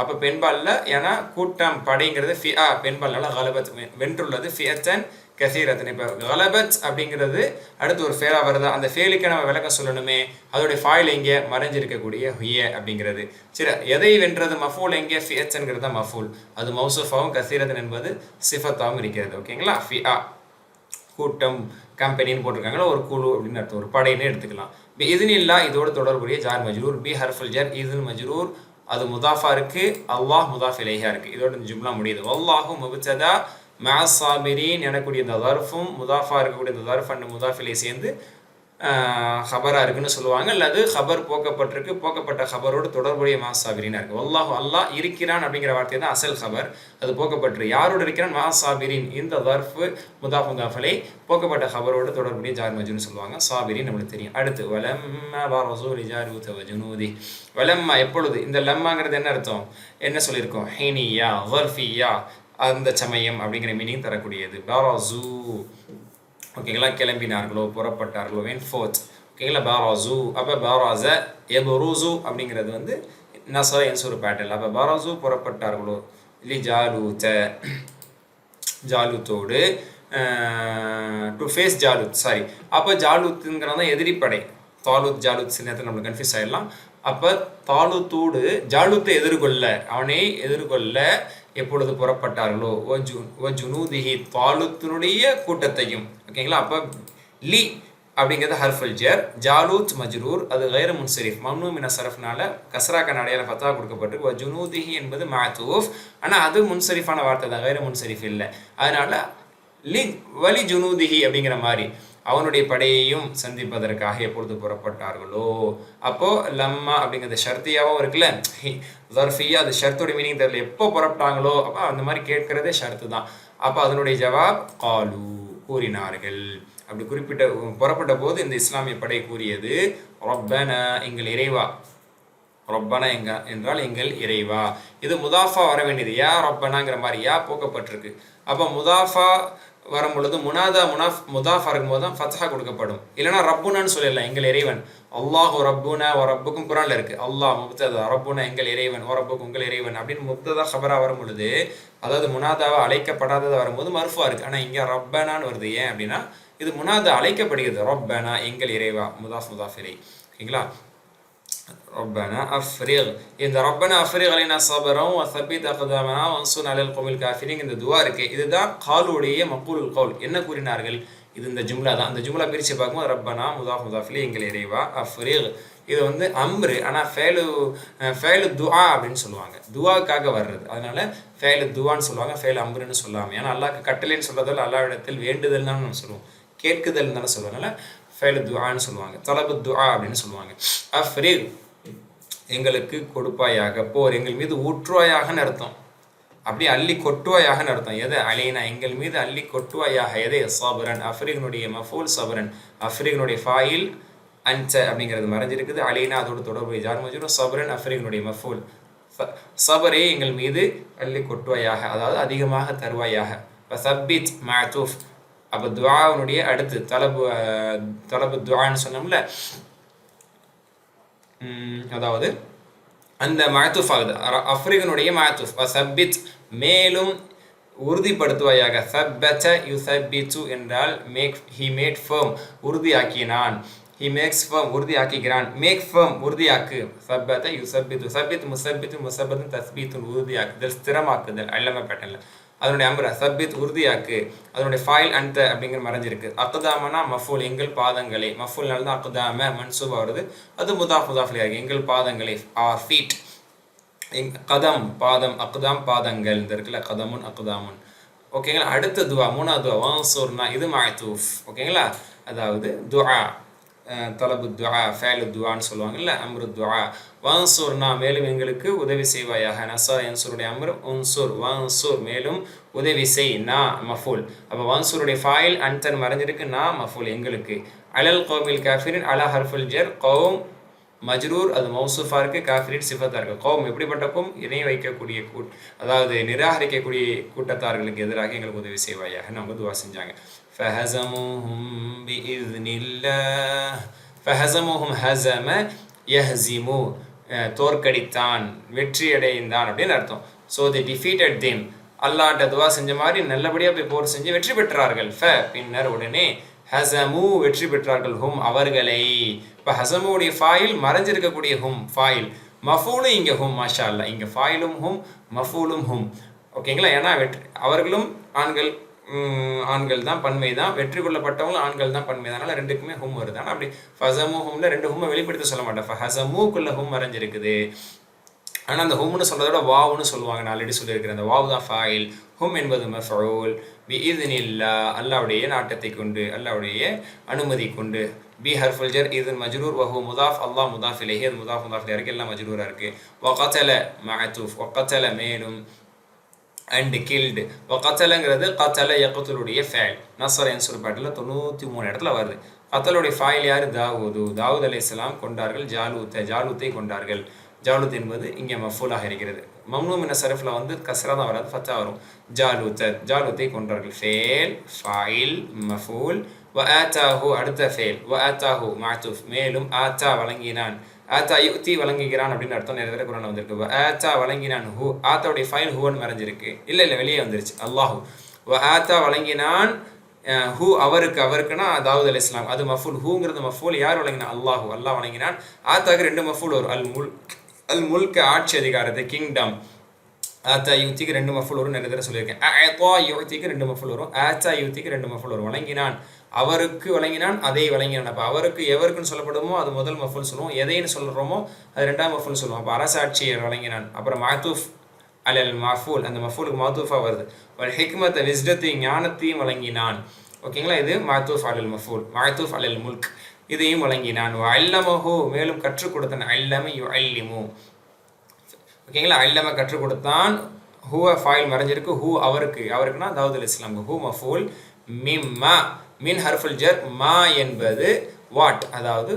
அப்போ பெண்பாலில் ஏன்னா கூட்டம் படைங்கிறது ஃபியா பெண்பாலால் கலபத் வென்றுள்ளது ஃபியத்தன் கசீரத்தன் இப்போ கலபத் அப்படிங்கிறது அடுத்து ஒரு ஃபேலாக வருதா. அந்த ஃபேலுக்கு நம்ம விளக்கம் சொல்லணுமே. அதோடைய ஃபாயில் எங்கே? மறைஞ்சிருக்கக்கூடிய ஹுய அப்படிங்கிறது. சரி எதை வென்றது மஃபூல் எங்கே? ஃபியச்சன்கிறது தான் மஃபூல். அது மௌசூஃபாவும் கசீரத்தன் என்பது சிஃபத்தாகவும் இருக்கிறது. ஓகேங்களா ஃபியா கூட்டம் கம்பெனின்னு போட்டிருக்காங்களா ஒரு குழு அப்படின்னு அர்த்தம். ஒரு படைன்னு எடுத்துக்கலாம். பி இல்லை இதோடு தொடர்புடைய ஜார் மஜ்ரூர். பி ஹர்ஃபுல் ஜர் இதுன் மஜ்ரூர். அது முதாஃபா இருக்கு அல்லாஹ் முதாஃப் இலேஹா இருக்கு. இதோட ஜும்லா முடியுது. அல்லாஹு முபத்ததா மேசாபிரின் எனக்கூடிய இந்த தர்ஃபும் முதாஃபா இருக்கக்கூடிய இந்த தர்ஃப் அண்ட் முதாஃபிலே சேர்ந்து ஹபராக இருக்குன்னு சொல்லுவாங்க. அல்லது ஹபர் போக்கப்பட்டிருக்கு போக்கப்பட்ட ஹபரோடு தொடர்புடைய மாசாபிரினா இருக்குது அல்லாஹ் அல்லாஹ் இருக்கிறான் அப்படிங்கிற வார்த்தை தான் அசல் ஹபர் அது போக்கப்பட்டு யாரோடு இருக்கிறான்? மாசாபிரின். இந்த தர்ஃபு முதாஃப் முதாஃபலை போக்கப்பட்ட ஹபரோடு தொடர்புடைய ஜார் மஜுன்னு சொல்லுவாங்க. சாபிரின் நம்மளுக்கு தெரியும். அடுத்து வலம்மா பாரசூலி ஜாரு ஜுனூதி. வலம்மா எப்பொழுது? இந்த லம்மாங்கிறது என்ன அர்த்தம்? என்ன சொல்லியிருக்கோம்? ஹெனியா வர்ஃபியா அந்த சமயம் அப்படிங்கிற மீனிங் தரக்கூடியது. பாராசூ. ஓகேங்களா கிளம்பினார்களோ புறப்பட்டார்களோ வென் ஃபோர்த் ஓகேங்களா பாராசு அப்போ பாராச எபரூசு அப்படிங்கிறது வந்து நசர என்சூர் பேட்டல் அப்போ பாராசு புறப்பட்டார்களோ இல்லை ஜாலூத்த ஜாலூத்தோடு டு ஃபேஸ் ஜாலூத் சாரி அப்போ ஜாலூத்துங்கிறது தான் எதிரிப்படை தாலூத் ஜாலூத் நேரத்தில் நம்மளுக்கு கன்ஃபியூஸ் ஆகிடலாம் அப்போ தாலூத்தோடு ஜாலூத்தை எதிர்கொள்ள அவனை எதிர்கொள்ள எப்பொழுது புறப்பட்டார்களோ ஓ ஜு ஓ ஜுனூதிஹி தாலுத்தினுடைய கூட்டத்தையும் ஓகேங்களா? அப்போ லி அப்படிங்கிறது ஹர்ஃபுல் ஜர் ஜாலூத் மஜ்ரூர் அது கைர முன்சரிஃப். மம்னு மின சரஃப்னால கஸ்ராக்க நடையால ஃபத்தா கொடுக்கப்பட்டு ஜுனூதிஹி என்பது மாத்தூஃப். ஆனால் அது முன்சரிஃபான வார்த்தை தான் கைர முன்சரிஃப் இல்லை. அதனால லி வலி ஜுனூதிஹி அப்படிங்கிற மாதிரி அவனுடைய படையையும் சந்திப்பதற்காக எப்பொழுது புறப்பட்டார்களோ? அப்போது லம்மா அப்படிங்கிறது ஷர்த்தியாகவும் இருக்குல்ல? ஜர்ஃபியா அது ஷர்த்தோட மீனிங் தெரியல. எப்போ புறப்பட்டாங்களோ? அப்போ அந்த மாதிரி கேட்கறதே ஷர்த்து தான். அப்போ அதனுடைய ஜவாப் காலூ. கூறினார்கள். அப்படி குறிப்பிட்ட புறப்பட்ட போது இந்த இஸ்லாமிய படை கூறியது ரொப்பன எங்கள் இறைவா. ரொப்பனா எங்க என்றால் எங்கள் இறைவா. இது முதாஃபா வர வேண்டியது. யா ரொப்பனாங்கிற மாதிரி யா போக்கப்பட்டிருக்கு. அப்போ முதாஃபா வரும் பொழுது முனாதா முனாஃப் முதாஃப் இருக்கும்போது தான் ஃபத்ஹா கொடுக்கப்படும். இல்லைனா ரப்புனான்னு சொல்லிடலாம் எங்கள் இறைவன். அல்லாஹ் ரப்புனா ஓ ரப்புக்கும் குரானில் இருக்குது அல்லாஹ் முப்ததா ரப்புனா எங்கள் இறைவன் ஓ ரப்புக்கு உங்கள் இறைவன் அப்படின்னு முப்ததா ஹபரா வரும் பொழுது அதாவது முனாதாவை அழைக்கப்படாததாக வரும்போது மர்ஃபா இருக்குது ஆனால் இங்கே ரப்பனான்னு வருது. ஏன் அப்படின்னா இது முனாதா அழைக்கப்படுகிறது. ரப்பனா எங்கள் இறைவா முதாஃப் முதாஃப் இறை. ஓகேங்களா? ربنا أفرغ இந்த ரப்பனா அஃப்ரிக் அலைனா சபரம் வசபித் அகதாமனா வன்சூன் அலல் கோவில் காஃபிரிங் இந்த துவா இருக்கு இதுதான் காலுடைய மக்கூலுல் கவுல் என்ன கூறினார்கள் இது இந்த ஜும்லா தான் அந்த ஜும்லா பிரித்து பார்க்கும்போது ரப்பனா முதாஃப் முதாஃபிலே எங்கள் இறைவா அஃப்ரிக் இது வந்து அம்ரு ஆனால் ஃபேலு ஃபேலு துஆ அப்படின்னு சொல்லுவாங்க துவாக்காக வர்றது அதனால ஃபேலு துவான்னு சொல்லுவாங்க ஃபேலு அம்ருன்னு சொல்லாமல் ஏன்னா அல்லாஹ்க்கு கட்டளைன்னு சொல்றதால் அல்லாவிடத்தில் வேண்டுதல் தான் நம்ம சொல்லுவோம் கேட்குதல் தானே சொல்லுவாங்க அதனால ஃபேலு துஆன்னு சொல்லுவாங்க. தலபு துஆ அப்படின்னு சொல்லுவாங்க. அஃப்ரிக் எங்களுக்கு கொடுப்பாயாக. போர் எங்கள் மீது ஊற்றுவாயாகன்னு அர்த்தம். அப்படி அள்ளி கொட்டுவாயாக அர்த்தம். எதை? அலைனா எங்கள் மீது அள்ளி கொட்டுவாயாக. எதை? சபரன். அஃப்ரீகனுடைய மஃபூல் சபரன். அஃப்ரீகனுடைய ஃபாயில் அன்ச அப்படிங்கிறது மறைஞ்சிருக்குது. அலைனா அதோட தொடர்பு ஜார்மஜூரும் சபரன் அஃப்ரீகனுடைய மஃபூல். சபரே எங்கள் மீது அள்ளி கொட்டுவாயாக. அதாவது அதிகமாக தருவாயாக. சப்பித் மாத்தூஃப். அப்போ துவாவுனுடைய அடுத்து தலபு தலபு துவான்னு சொன்னோம்ல. அதாவது அந்த மாத்தூஃப் ஆகுது. அஃப்ரிகனுடைய மாத்தூஃப் சப்பித் மேலும் உறுதிப்படுத்துவாயாக. சப்பச்ச யு சப்பிச்சு என்றால் மேக் ஹி மேட் ஃபேம் உறுதியாக்கினான். ஹி மேக்ஸ் ஃபேம் உறுதியாக்குகிறான். மேக் ஃபேம் உறுதியாக்கு. சப்பத்தை யு சப்பித்து சப்பித் முசப்பித்து முசப்பத்து தஸ்பீத்துன் உறுதியாக்குதல் ஸ்திரமாக்குதல் அல்லம பேட்டர்ல அதனுடைய அம்ர சபித் உறுதியாக்கு அதனுடைய ஃபாயில் அந்த அப்படிங்கிற மறைஞ்சிருக்கு. அக்குதாமனா மஃபூல் எங்கள் பாதங்களே. மஃபூல்னால தான் அக்குதாம மன்சூபா வருது. அது முதாஃப் முதாஃப்லியாக எங்கள் பாதங்களே ஆர் ஃபீட் எங் கதம் பாதம் அக்குதாம் பாதங்கள். இந்த இருக்குல்ல கதமுன் அக்குதாமுன். ஓகேங்களா? அடுத்த துவா மூணாவது துவா வாசூர்னா இது மாய்தூஃப் ஓகேங்களா? அதாவது துவா. தலபு துவா ஃபேலு துவான்னு சொல்லுவாங்கல்ல அம்ரு துவா வான்சூர்னா மேலும் எங்களுக்கு உதவி செய்வாயாக. நசா என்சூருடைய அம்ரு உன்சூர் வான்சூர் மேலும் உதவி செய் நா மஃபூல். அப்போ வான்சூருடைய ஃபாயில் அன்தன் மறைஞ்சிருக்கு நா மஃபூல் எங்களுக்கு. அலல் கோமில் காஃபிரின் அலா ஹர்ஃபுல் ஜர் கௌம் மஜ்ரூர் அது மௌசூஃபாக இருக்குது காஃபிரின் சிஃபத்தாக இருக்குது கோம் எப்படிப்பட்டக்கும் இணை வைக்கக்கூடிய கூட் அதாவது நிராகரிக்கக்கூடிய கூட்டத்தார்களுக்கு எதிராக எங்களுக்கு உதவி செய்வாயாக. அவங்க துவா செஞ்சாங்க. فهزموهم بإذن الله فهزموهم هزم يهزمو தோற்கடித்தான் வெற்றி அடைந்தான் அப்படின்னு அர்த்தம் ஸோ தி டிஃபீட்டட் தேம் அல்லாட்ட துவா செஞ்ச மாதிரி நல்லபடியாக போய் போர் செஞ்சு வெற்றி பெற்றார்கள் ஃப பின்னர் உடனே ஹசமு வெற்றி பெற்றார்கள் ஹும் அவர்களை இப்போ ஹசமுடைய ஃபாயில் மறைஞ்சிருக்கக்கூடிய ஹும் ஃபாயில் மஃபூலும் இங்கே ஹும் மாஷா அல்லா இங்கே ஃபாயிலும் ஹும் மஃபூலும் ஹும் ஓகேங்களா ஏன்னா வெற்றி அவர்களும் ஆண்கள் ஆண்கள் தான் பன்மை தான். வெற்றி கொள்ளப்பட்டவங்களும் ஆண்கள் தான் பன்மை தான். அதனால் ரெண்டுக்குமே ஹும் வருது. ஆனால் அப்படி ஃபசமு ஹும்ல ரெண்டு ஹும்மை வெளிப்படுத்த சொல்ல மாட்டேன். ஹசமுக்குள்ள ஹும் மறைஞ்சிருக்குது ஆனால் அந்த ஹும்னு சொல்கிறத வாவுன்னு சொல்லுவாங்க. நான் ஆல்ரெடி சொல்லியிருக்கிறேன். அந்த வாவு தான் ஃபாயில் ஹும் என்பது மஃபூல் பி இதுனில்லா அல்லாவுடைய நாட்டத்தை கொண்டு அல்லாவுடைய அனுமதி கொண்டு. பி ஹர்ஃபுல் ஜர் இது மஜ்ரூர் வஹு முதாஃப். அல்லாஹ் முதாஃப் இலேஹி. அது முதாஃப் முதாஃப் இருக்கு எல்லாம் மஜ்ரூராக இருக்குது ஒக்கத்தல மஹத்தூஃப் ஒக்கத்தல மேலும். அண்ட் கில்டு இப்போ கத்தலைங்கிறது கத்தல யக்கத்தலுடைய ஃபேல் நசர் என்சூர் பாட்டில் தொண்ணூற்றி மூணு இடத்துல வருது. கத்தலுடைய ஃபாயில் யார்? தாவூது. தாவூத் அலி இஸ்லாம் கொண்டார்கள். ஜாலூத்தை ஜாலூத்தை கொண்டார்கள். ஜாலூத் என்பது இங்கே மஃபூலாக இருக்கிறது. மம்னூ மின சரஃபில் வந்து கசரா தான் வராது ஃபத்தா வரும். ஜாலூத்த ஜாலூத்தை கொண்டார்கள். ஃபேல் ஃபாயில் மஃபூல் வ ஆத்தாஹு அடுத்த ஃபேல் வ ஆத்தாஹு மாத்துஃப் மேலும் ஆத்தா வழங்கினான். ஆச்சா யுக்தி வழங்குகிறான் அப்படின்னு அர்த்தம். நிறைய தடவை குரான் வந்திருக்கு. ஆச்சா வழங்கினான் ஹூ. ஆத்தாவுடைய ஃபைன் ஹூவன் மறைஞ்சிருக்கு. இல்லை இல்லை வெளியே வந்துருச்சு. அல்லாஹூ. ஆத்தா வழங்கினான் ஹூ அவருக்கு அவருக்குன்னா தாவூத் அலி இஸ்லாம் அது மஃபூல். ஹூங்கிறது மஃபூல். யார் வழங்கினா? அல்லாஹூ. அல்லாஹ் வழங்கினான். ஆத்தாக்கு ரெண்டு மஃபூல் வரும். அல் முல் அல் முல்க ஆட்சி அதிகாரத்தை கிங்டம் ஆத்தா யுத்திக்கு ரெண்டு மஃபுல் வரும். நிறைய தடவை சொல்லியிருக்கேன். ஆத்தா யுத்திக்கு ரெண்டு மஃபுல் வரும். ஆச்சா யுத்திக்கு ரெண்டு மஃபுல் வரும். வழங்கினான். அவருக்கு வழங்கினான் அதை வழங்கினான். அப்போ அவருக்கு எவருக்குன்னு சொல்லப்படுமோ அது முதல் மஃபுல் சொல்லுவோம். எதைன்னு சொல்கிறோமோ அது ரெண்டாம் மஃபுல் சொல்லுவோம். அப்போ அரசாட்சியர் வழங்கினான். அப்புறம் மாத்தூஃப் அல் மஃபூல் அந்த மஃபூலுக்கு மாத்தூஃபாக வருது. ஒரு ஹிக்மத்தை விஸ்டத்தையும் ஞானத்தையும் வழங்கினான். ஓகேங்களா இது? மாத்தூஃப் அலல் மஃபூல் மாத்தூஃப் அலல் முல்க். இதையும் வழங்கினான். அல்லமஹோ மேலும் கற்றுக் கொடுத்தான். அல்லம யு அல்லிமு ஓகேங்களா? அல்லம கற்றுக் கொடுத்தான். Who foil மறைஞ்சிருக்கு. ஹூ அவருக்கு. அவருக்குன்னா தாவூத் அல் இஸ்லாம். ஹூ மஃபூல் மிம்மா. மின் ஹர்ஃபுல் ஜர் மா என்பது வாட்? அதாவது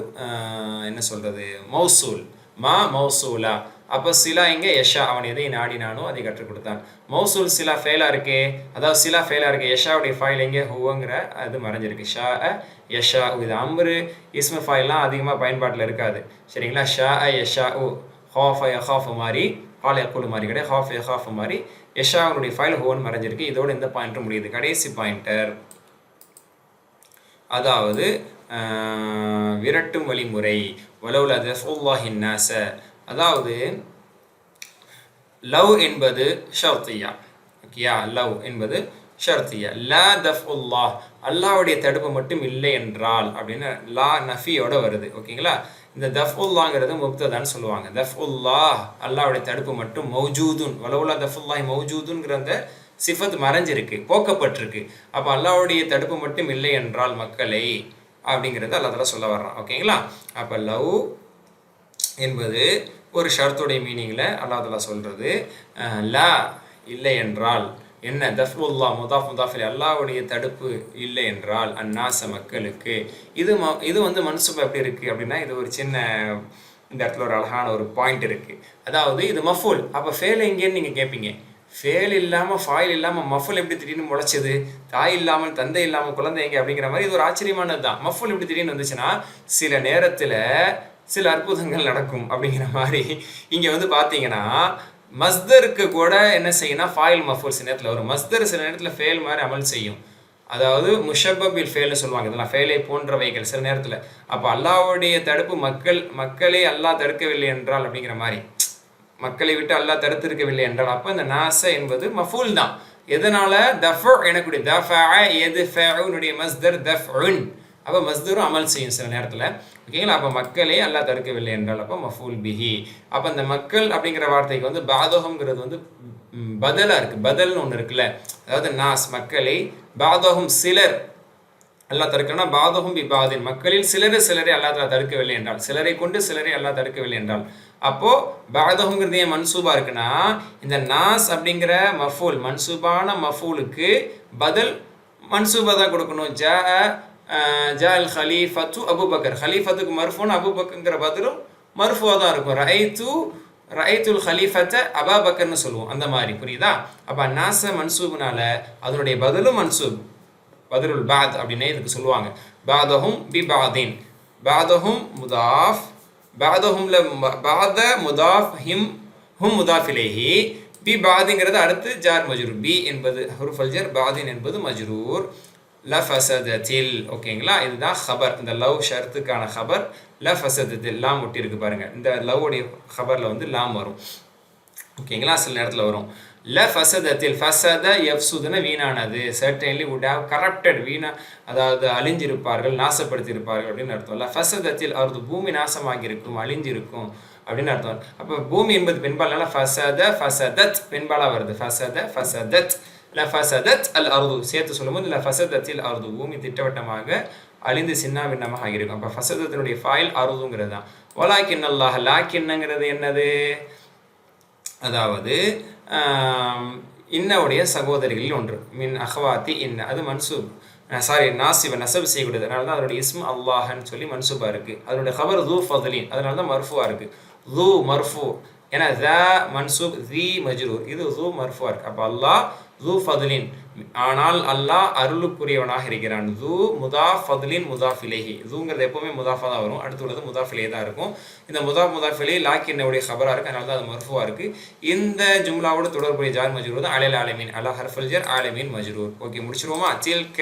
என்ன சொல்கிறது மௌசூல். மா மௌசூலா. அப்போ சிலா இங்கே யஷா. அவன் எதை நாடினானோ அதை கற்றுக் கொடுத்தான். மௌசூல் சிலா ஃபெயிலாக இருக்கே. அதாவது சிலா ஃபெயிலாக இருக்கே. யஷாவுடைய ஃபைல் எங்கே? ஹூவங்கிற அது மறைஞ்சிருக்கு. ஷா அ யஷா இது அம்ரு. இஸ்ம ஃபைல்லாம் அதிகமாக பயன்பாட்டில் இருக்காது. சரிங்களா? ஷா அ யஷா உ ஹாஃப் ஹாஃப் மாதிரி ஹால் எக்குழு மாதிரி கிடையாது. ஹாஃப் ஹாஃப் மாதிரி யஷாவுடைய ஃபைல் ஹோன் மறைஞ்சிருக்கு. இதோட இந்த பாயிண்ட்டும் முடியுது. கடைசி பாயிண்டர். அதாவது விரட்டும் வழிமுறை வலவுல தஃபுல்லாஹின் நாச அதாவது லவ் என்பது ஷர்த்தியா. ஓகேயா? லவ் என்பது ஷர்த்தியா. லா தஃப் உல்லாஹ் அல்லாவுடைய தடுப்பு மட்டும் இல்லை என்றால் அப்படின்னு லா நஃபியோட வருது. ஓகேங்களா? இந்த தஃப் உல்லாங்கிறது முக்ததான்னு சொல்லுவாங்க. தஃப் அல்லாவுடைய தடுப்பு மட்டும் மௌஜூதுன். வலவுலா தஃபுல்லாஹ் மௌஜூதுங்கிற அந்த சிஃபத் மறைஞ்சிருக்கு போக்கப்பட்டிருக்கு அப்போ அல்லாவுடைய தடுப்பு மட்டும் இல்லை என்றால் மக்களை அப்படிங்கிறது அல்லா சொல்ல வர்றான். ஓகேங்களா அப்போ லவ் என்பது ஒரு ஷர்த்துடைய மீனிங்கில் அல்லா தலா சொல்கிறது லா இல்லை என்றால் என்ன? தஃபுல்லா முதாஃப் முதாஃபில் அல்லாவுடைய தடுப்பு இல்லை என்றால் அந்நாச மக்களுக்கு. இது ம இது வந்து மன்சூப் எப்படி இருக்குது அப்படின்னா இது ஒரு சின்ன இந்த இடத்துல ஒரு அழகான ஒரு பாயிண்ட் இருக்குது அதாவது இது மஃபூல். அப்போ ஃபேல் எங்கேன்னு நீங்கள் கேட்பீங்க ஃபேல் இல்லாமல் ஃபாயில் இல்லாமல் மஃபுல் எப்படி திடீர்னு முளைச்சது தாய் இல்லாமல் தந்தை இல்லாமல் குழந்தைங்க அப்படிங்கிற மாதிரி இது ஒரு ஆச்சரியமானது தான் மஃபுல் எப்படி திடீர்னு வந்துச்சுன்னா சில நேரத்தில் சில அற்புதங்கள் நடக்கும் அப்படிங்கிற மாதிரி. இங்கே வந்து பார்த்தீங்கன்னா மஸ்தருக்கு கூட என்ன செய்யணும் ஃபாயில் மஃபூல் சில நேரத்தில் வரும். மஸ்தர் சில நேரத்தில் ஃபெயில் மாதிரி அமல் செய்யும். அதாவது முஷப்பபில் ஃபேல்னு சொல்லுவாங்க இதெல்லாம் ஃபெயிலை போன்றவைகள் சில நேரத்தில். அப்போ அல்லாவுடைய தடுப்பு மக்கள் மக்களே அல்லாஹ் தடுக்கவில்லை என்றால் அப்படிங்கிற மாதிரி. மக்களை விட்டு அல்லாஹ் தடுத்திருக்கவில்லை என்றால் அப்போ இந்த நாச என்பது மஃபூல் தான். எதனால? தஃப் எனக்குடைய தஃப எது ஃபேனுடைய மஸ்தர் தஃப் அப்போ மஸ்தரும் அமல் செய்யும் சில நேரத்தில். ஓகேங்களா அப்போ மக்களே அல்லாஹ் தடுக்கவில்லை என்றால் அப்போ மஃபூல் பிஹி. அப்போ இந்த மக்கள் அப்படிங்கிற வார்த்தைக்கு வந்து பாதகம்ங்கிறது வந்து பதிலாக இருக்குது பதில்னு ஒன்று இருக்குல்ல. அதாவது நாஸ் மக்களை பாதகம் சிலர் அல்லா தடுக்கணும்னா பாதகம் பி பாதின் மக்களில் சிலரை சிலரை அல்லாஹ் தடுக்கவில்லை என்றால் சிலரை கொண்டு சிலரை அல்லாஹ் தடுக்கவில்லை என்றால். அப்போ பாதகங்கிறது ஏன் மன்சூபா இருக்குன்னா இந்த நாஸ் அப்படிங்கிற மஃபூல் மன்சூபான மஃபூலுக்கு பதில் மன்சூபா தான் கொடுக்கணும். ஜா ஜா அல் ஹலீஃபத்து அபுபக்கர். ஹலீஃபத்துக்கு மர்ஃபூன் அபுபக்கங்கிற பதிலும் மர்ஃபுவா தான் இருக்கும். ரைத்து ரைத்துல் ஹலீஃபத்தை அபாபக்கர்னு சொல்லுவோம். அந்த மாதிரி புரியுதா? அப்போ நாச மன்சூப்னால அதனுடைய பதிலும் மன்சூப். பதிலுல் பாத் அப்படின்னே இதுக்கு சொல்லுவாங்க. பாதஹும் பி பாதின் பாதஹும் முதாஃப். பாதஹும்ல பாத முதாஃப் ஹிம் ஹும் முதாஃபிலேஹி. பி பாதிங்கிறது அடுத்து ஜார் மஜ்ரூர். பி என்பது ஹருஃபல் ஜர் பாதின் என்பது மஜ்ரூர். லஃபசதத்தில் ஓகேங்களா? இதுதான் ஹபர். இந்த லவ் ஷர்த்துக்கான ஹபர். லஃபசதத்தில் லாம் ஒட்டி இருக்கு பாருங்க. இந்த லவ் உடைய ஹபரில் வந்து லாம் வரும். ஓகேங்களா? சில நேரத்தில் வரும். ல ஃபசதத்தில் ஃபசத எஃப்சுதுன வீணானது. சர்டைன்லி உட் ஹாவ் கரப்டட் வீணா அதாவது அழிஞ்சிருப்பார்கள் நாசப்படுத்தியிருப்பார்கள் அப்படின்னு அர்த்தம். ல ஃபசதத்தில் அவரது பூமி நாசமாகி இருக்கும் அழிஞ்சிருக்கும் அப்படின்னு அர்த்தம். அப்போ பூமி என்பது பெண்பால்னால ஃபசத ஃபசதத் பெண்பாலாக வருது. ஃபசத ஃபசதத். ல ஃபசதத் அல் அருது. சேர்த்து சொல்லும்போது ல ஃபசதத்தில் அருது பூமி திட்டவட்டமாக அழிந்து சின்ன பின்னமாக ஆகியிருக்கும். அப்போ ஃபசதத்தினுடைய ஃபாயில் அருதுங்கிறது தான் ஒலாக்கின் அல்லாஹ் லாக்கின்னுங்கிறது என்னது? அதாவது இன்னவுடைய சகோதரிகளில் ஒன்று. மின் அஹ்வாத்தி இன்ன அது மன்சூப். சாரி நாசிவ நசப் செய்யக்கூடியது. அதனால தான் அதனுடைய இஸ்ம் அல்லாஹன்னு சொல்லி மன்சூபாக இருக்குது அதனுடைய ஹபர் தூ ஃபதலின் அதனால தான் மர்ஃபுவாக இருக்குது தூ மர்ஃபு. ஏன்னா த மன்சூப் தி மஜ்ரூர். இது தூ மர்ஃபுவாக இருக்குது அப்போ அல்லாஹ் ஜூ ஃபதுலின். ஆனால் அல்லாஹ் அருளுக்குரியவனாக இருக்கிறான். ஜூ முதா ஃபதுலின் முதாஃபிலேஹி ஜூங்கிறது எப்போவுமே முதாஃபா தான் வரும். அடுத்து உள்ளது முதாஃபிலே தான் இருக்கும். இந்த முதா முதாஃபிலே லாக் என்னுடைய ஹபராக இருக்குது அதனால தான் அது மர்ஃபுவாக இருக்குது இந்த ஜும்லாவோட தொடர்புடைய ஜார் மஜ்ரூர் தான் அலைல் ஆலமீன். அல்லா ஹர்ஃபல் ஜர் ஆலமீன் மஜ்ரூர். ஓகே முடிச்சிருவோமா? தில்க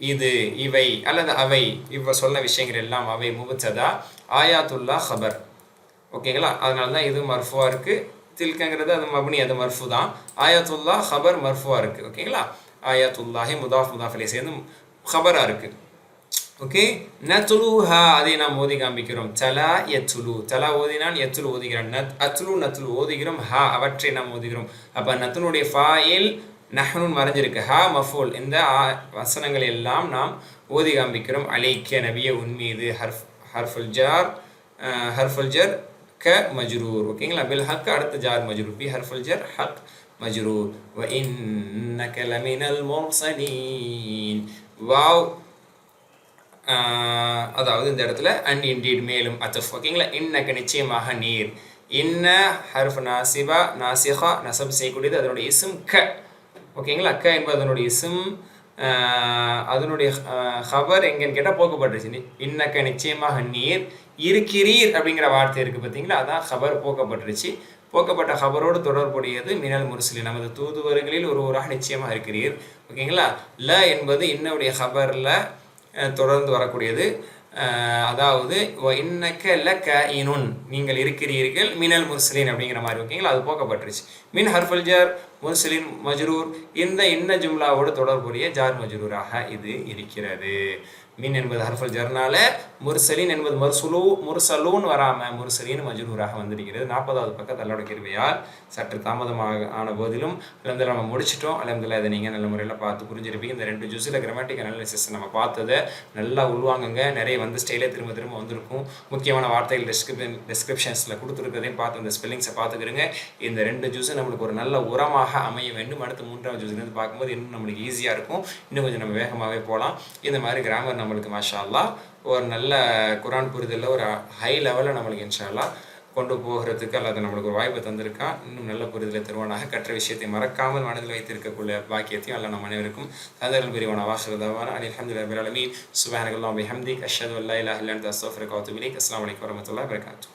இது இவை அல்லது அவை இவ சொன்ன விஷயங்கள் எல்லாம் அவை முபத்ததா ஆயாத்துல்லா ஹபர் ஓகேங்களா? அதனால தான் இது மர்ஃபுவாக இருக்குது தில்கங்கிறது அது மபுனி அது மர்ஃபு தான் ஆயாத்துல்லா ஹபர் மர்ஃபுவாக இருக்குது ஓகேங்களா? ஆயாத்துல்லாஹி முதாஃப் முதாஃபிலே சேர்ந்து ஹபராக இருக்குது ஓகே? நத்துலுஹா அதை நாம் ஓதி காமிக்கிறோம் தலா எத்துலு தலா ஓதினான் எத்துலு ஓதுகிறான். நத் அத்லு நத்லு ஓதுகிறோம். ஹா அவற்றை நாம் ஓதுகிறோம். அப்போ நத்துனுடைய ஃபாயில் நஹனு மறைஞ்சிருக்கு. ஹா மஃபூல். இந்த வசனங்கள் எல்லாம் நாம் ஓதி காமிக்கிறோம் அலைக்கிய நபிய உன்மீது ஹர்ஃப் ஹர்ஃபுல் ஜார் ஹர்ஃபுல் ஜர் க மஜ்ரூர் ஓகேங்களா பில் ஹக் அடுத்த ஜார் மஜ்ரூர் பி ஹர்ஃபுல் ஜர் ஹக் மஜ்ரூர் வ இன்னக லமினல் முர்சலீன் வாவ் அதாவது இந்த இடத்துல அண்ட் இன்டீட் மேலும் அத்தஃப் ஓகேங்களா இன்னக்கு நிச்சயமாக நீர் இன்ன ஹர்ஃப் நாசிபா நாசிஹா நசப் செய்யக்கூடியது அதனுடைய இசும் க ஓகேங்களா க என்பது அதனுடைய இசும் அதனுடைய ஹபர் எங்கன்னு கேட்டால் போக்கப்பட்டுருச்சு இன்னக்க நிச்சயமாக நீர் இருக்கிறீர் அப்படிங்கிற வார்த்தை இருக்குது பார்த்தீங்களா? அதான் ஹபர் போக்கப்பட்டுருச்சு. போக்கப்பட்ட ஹபரோடு தொடர்புடையது மினல் முர்சிலி நமது தூதுவர்களில் ஒரு ஊராக நிச்சயமாக இருக்கிறீர். ஓகேங்களா? ல என்பது இன்னுடைய ஹபரில் தொடர்ந்து வரக்கூடியது. அதாவது இன்னக்க ல க இனுன். நீங்கள் இருக்கிறீர்கள் மினல் முர்சலின் அப்படிங்கிற மாதிரி. ஓகேங்களா? அது போக்கப்பட்டுருச்சு. மின் ஹர்ஃபல் ஜார் முர்சலின் மஜ்ரூர். இந்த இன்ன ஜும்லாவோடு தொடர்புடைய ஜார் மஜ்ரூராக இது இருக்கிறது. மின் என்பது ஹர்ஃபல் ஜர்னால முர்சலின் என்பது மர்சுலு முர்சலூன் வராமல் முர்சலின் மஜ்ரூராக வந்திருக்கிறது. நாற்பதாவது பக்கத்து அல்லோட கிருவையால் சற்று தாமதமாக ஆன போதிலும் அலமதுல நம்ம முடிச்சிட்டோம். அலமதுல இதை நீங்கள் நல்ல முறையில் பார்த்து புரிஞ்சிருப்பீங்க. இந்த ரெண்டு ஜூஸில் கிராமட்டிக் அனாலிசிஸ் நம்ம பார்த்ததை நல்லா உள்வாங்குங்க. நிறைய வந்து ஸ்டைலே திரும்ப திரும்ப வந்திருக்கும். முக்கியமான வார்த்தைகள் டிஸ்கிரிப்ஷன் டிஸ்கிரிப்ஷன்ஸில் கொடுத்துருக்கதையும் பார்த்து அந்த ஸ்பெல்லிங்ஸை பார்த்துக்கிறங்க இந்த ரெண்டு ஜூஸும் நம்மளுக்கு ஒரு நல்ல உரமாக அமைய வேண்டும். அடுத்து மூன்றாவது ஜூஸ்லேருந்து பார்க்கும்போது இன்னும் நம்மளுக்கு ஈஸியாக இருக்கும். இன்னும் கொஞ்சம் நம்ம வேகமாகவே போகலாம். இந்த மாதிரி கிராமர் நம்மளுக்கு மாஷா ஒரு நல்ல குரான் புரிதலில் ஒரு ஹை லெவலில் நம்மளுக்கு இன்ஷால்லா கொண்டு போகிறதுக்கு அல்லது நம்மளுக்கு ஒரு வாய்ப்பு தந்திருக்கான் இன்னும் நல்ல புரிதலை தருவானாக. கற்ற விஷயத்தை மறக்காமல் மனதில் வைத்திருக்கக்கூடிய பாக்கியத்தையும் அல்ல நம் அனைவருக்கும் தந்தரல் பிரிவான வாசகதாவான அலி அஹமது ரபி அலமீன் சுபானகல்லாம் பிஹம்தி அஷது அல்லா இல்லா இல்லா அஸ்ஸாஃபிருக்க வத்துபிலிக் அஸ்லாம் வலைக்கம் வரமத்துல்லா வரகாத்து